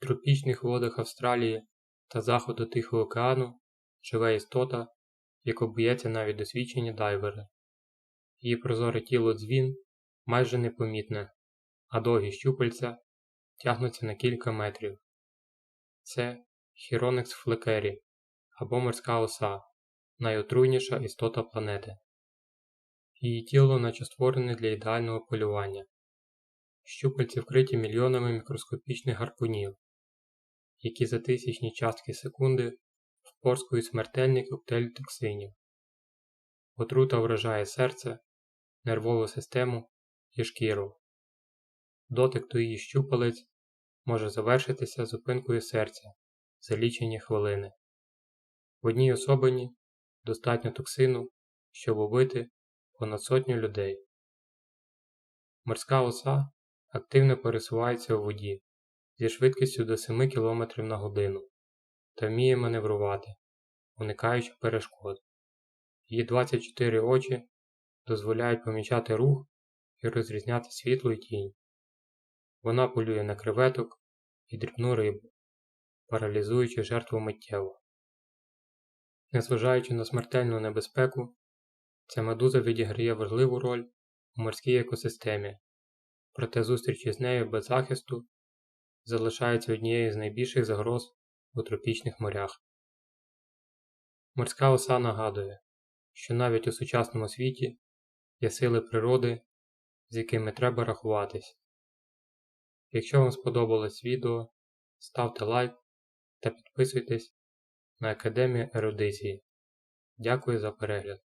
Тропічних водах Австралії та заходу Тихого океану живе істота, яку бояться навіть досвідчені дайвери. Її прозоре тіло дзвін майже непомітне, а довгі щупальця тягнуться на кілька метрів. Це Хіронекс флекері або морська оса, найотруйніша істота планети. Її тіло наче створене для ідеального полювання. Щупальці вкриті мільйонами мікроскопічних гарпунів, які за тисячні частки секунди впорскують смертельний коктейль токсинів. Отрута вражає серце, нервову систему і шкіру. Дотик до її щупалець може завершитися зупинкою серця за лічені хвилини. В одній особині достатньо токсину, щоб убити понад сотню людей. Морська оса активно пересувається у воді зі швидкістю до 7 км на годину та вміє маневрувати, уникаючи перешкод. Її 24 очі дозволяють помічати рух і розрізняти світло і тінь. Вона полює на креветок і дрібну рибу, паралізуючи жертву миттєво. Незважаючи на смертельну небезпеку, ця медуза відіграє важливу роль у морській екосистемі, проте зустрічі з нею без захисту залишається однією з найбільших загроз у тропічних морях. Морська оса нагадує, що навіть у сучасному світі є сили природи, з якими треба рахуватись. Якщо вам сподобалось відео, ставте лайк та підписуйтесь на Академію ерудиції. Дякую за перегляд!